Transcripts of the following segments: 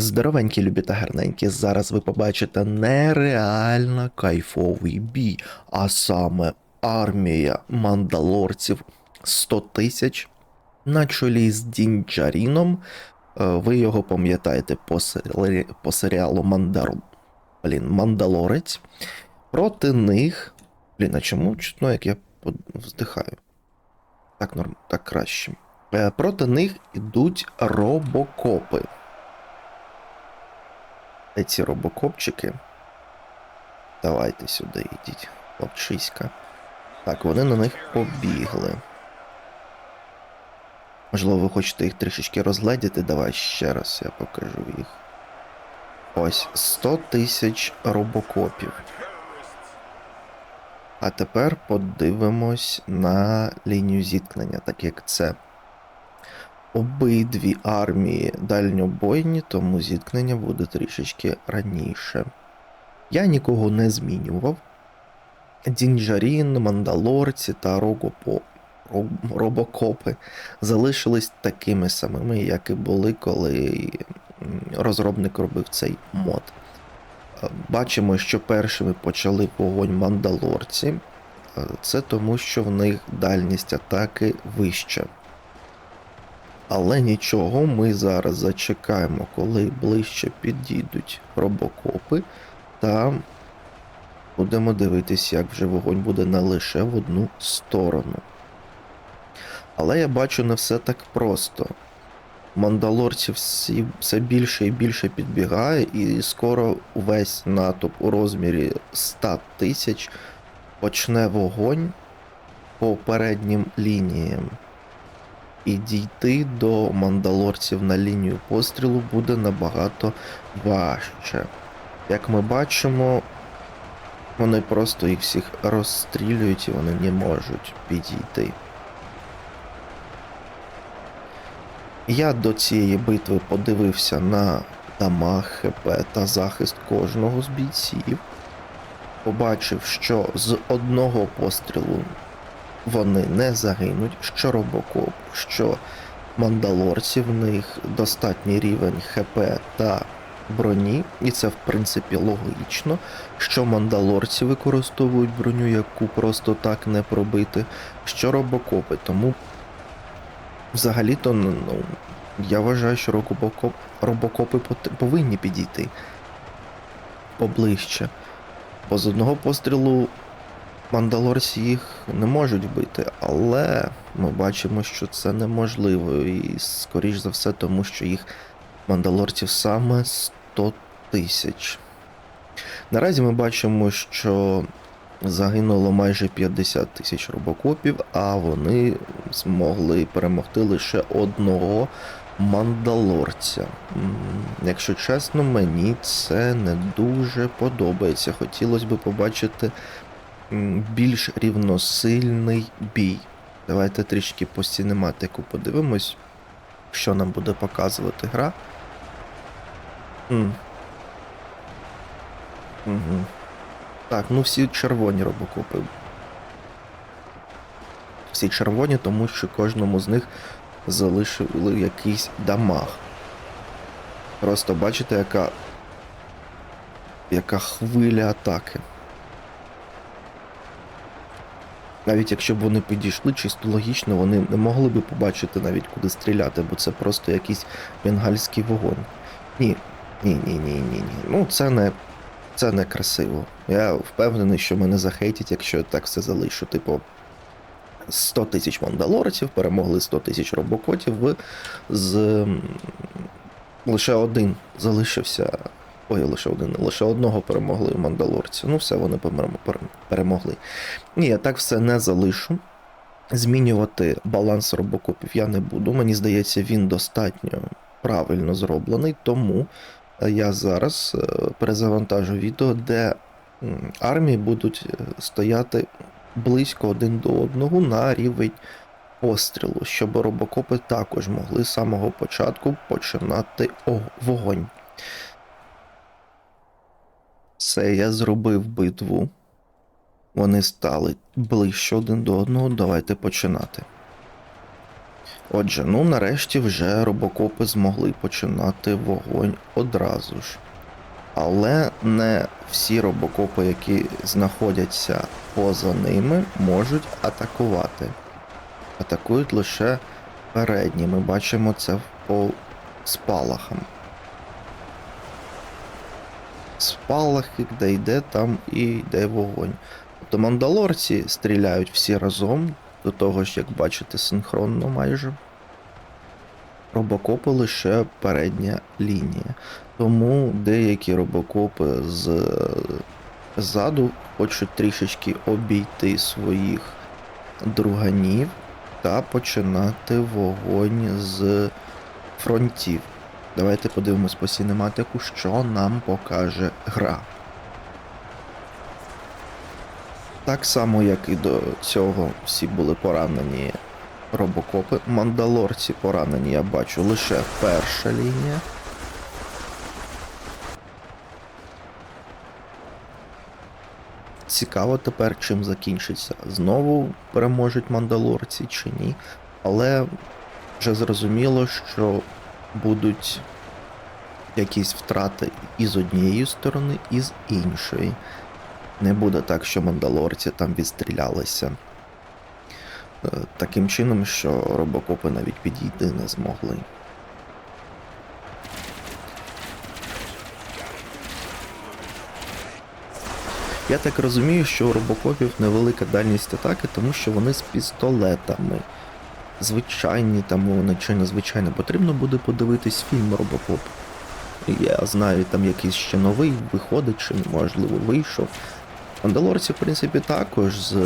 Здоровенькі, любі та гарненькі, зараз ви побачите нереально кайфовий бій, а саме армія мандалорців 100 тисяч на чолі з Дінджаріном. Е, Ви його пам'ятаєте по, сері- по серіалу Мандар... Блін, Мандалорець. Проти них. Блін, а чому чутно, як я вздихаю? Так, норм... так краще. Е, Проти них ідуть робокопи. Ці робокопчики? Давайте сюди йдіть, хлопчиська. Так, вони на них побігли. Можливо, ви хочете їх трішечки розгледіти. Давай ще раз я покажу їх. Ось 100 тисяч робокопів. А тепер подивимось на лінію зіткнення, так як це обидві армії дальньобойні, тому зіткнення буде трішечки раніше. Я нікого не змінював. Дінджарін, мандалорці та Рогопо, Роб- робокопи залишились такими самими, як і були, коли розробник робив цей мод. Е, Бачимо, що першими почали вогонь мандалорці. Е, Це тому, що в них дальність атаки вища. Але нічого, ми зараз зачекаємо, коли ближче підійдуть робокопи, та будемо дивитися, як вже вогонь буде не лише в одну сторону. Але я бачу не все так просто. Мандалорців все більше і більше підбігає, і скоро увесь натовп у розмірі 100 тисяч почне вогонь по переднім лініям. І дійти до мандалорців на лінію пострілу буде набагато важче. Як ми бачимо, вони просто їх всіх розстрілюють і вони не можуть підійти. Я до цієї битви подивився на дамаг, ХП та захист кожного з бійців. Побачив, що з одного пострілу вони не загинуть, що що мандалорці, в них достатній рівень ХП та броні, і це в принципі логічно, що мандалорці використовують броню, яку просто так не пробити, що робокопи. Тому взагалі-то ну, ну, я вважаю, що робокоп, робокопи повинні підійти поближче. Бо з одного пострілу мандалорці їх не можуть вбити, але ми бачимо, що це неможливо. І скоріш за все, тому що їх мандалорців саме 100 тисяч. Наразі ми бачимо, що загинуло майже 50 тисяч робокопів, а вони змогли перемогти лише одного мандалорця. Якщо чесно, мені це не дуже подобається. Хотілося б побачити більш рівносильний бій. Давайте трішки по синематику подивимось, що нам буде показувати гра. Угу. Так, ну всі червоні робокопи. Всі червоні, тому що кожному з них залишили якийсь дамаг. Просто бачите, яка. яка хвиля атаки. Навіть якщо б вони підійшли, чисто логічно, вони не могли би побачити навіть куди стріляти, бо це просто якийсь бенгальський вогонь. Ні, ні, ні, ні, ні, ні. Ну це не. Це не красиво. Я впевнений, що мене захейтять, якщо так все залишу. Типу, 100 тисяч мандалорців перемогли 100 тисяч робокотів з лише один залишився. Ой, лише один, лише одного перемогли мандалорці. Ну, все, вони перемогли. Ні, я так все не залишу. Змінювати баланс робокопів я не буду. Мені здається, він достатньо правильно зроблений, тому е, я зараз е, перезавантажу відео, де армії будуть е, стояти близько один до одного на рівень пострілу, щоб робокопи також могли з самого початку починати вогонь. Все, я зробив битву. Вони стали ближче один до одного. Давайте починати. Отже, ну нарешті вже робокопи змогли починати вогонь одразу ж. Але не всі робокопи, які знаходяться поза ними, можуть атакувати. Атакують лише передні. Ми бачимо це по спалахам. Спалахи, де йде, там і йде вогонь. Тобто мандалорці стріляють всі разом, до того ж, як бачите, синхронно майже. Робокопи лише передня лінія. Тому деякі робокопи з ззаду хочуть трішечки обійти своїх друганів та починати вогонь з фронтів. Давайте подивимось по синематику, що нам покаже гра. Так само, як і до цього, всі були поранені робокопи. Мандалорці поранені, я бачу, лише перша лінія. Цікаво тепер, чим закінчиться. Знову переможуть мандалорці чи ні. Але вже зрозуміло, що будуть якісь втрати і з однієї сторони, і з іншої. Не буде так, що мандалорці там відстрілялися. Е, Таким чином, що робокопи навіть підійти не змогли. Я так розумію, що у робокопів невелика дальність атаки, тому що вони з пістолетами. Звичайні там вони чи незвичайно. Потрібно буде подивитись фільм Робокоп. Я знаю, там якийсь ще новий виходить, чи можливо вийшов. Мандалорці, в принципі, також з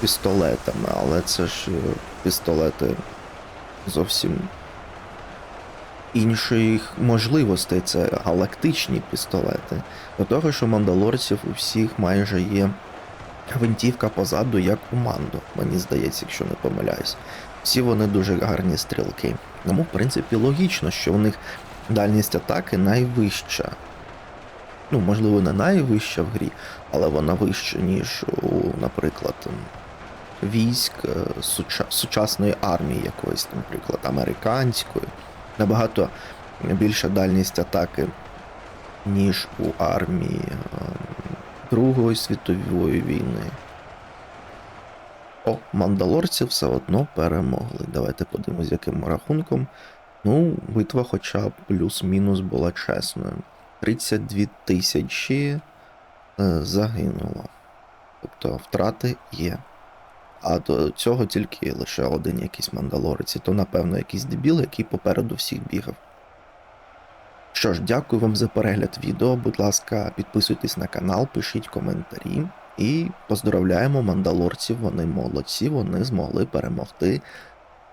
пістолетами, але це ж е, пістолети зовсім інших можливостей. Це галактичні пістолети. До того, що мандалорців у всіх майже є гвинтівка позаду, як у Мандо, мені здається, якщо не помиляюсь. Всі вони дуже гарні стрілки. Тому, в принципі, логічно, що у них дальність атаки найвища. Ну, можливо, не найвища в грі, але вона вища, ніж у, наприклад, військ е, суча- сучасної армії якоїсь, наприклад, американської. Набагато більша дальність атаки, ніж у армії е, Другої світової війни. О, мандалорці все одно перемогли. Давайте подивимось, яким рахунком. Ну, битва хоча б плюс-мінус була чесною. 32 тисячі е, загинуло. Тобто втрати є. А до цього тільки лише один якийсь мандалорець, то, напевно, якийсь дебіл, який попереду всіх бігав. Що ж, дякую вам за перегляд відео. Будь ласка, підписуйтесь на канал, пишіть коментарі. І поздоровляємо мандалорців, вони молодці, вони змогли перемогти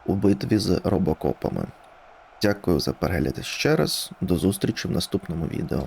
у битві з робокопами. Дякую за перегляд ще раз. До зустрічі в наступному відео.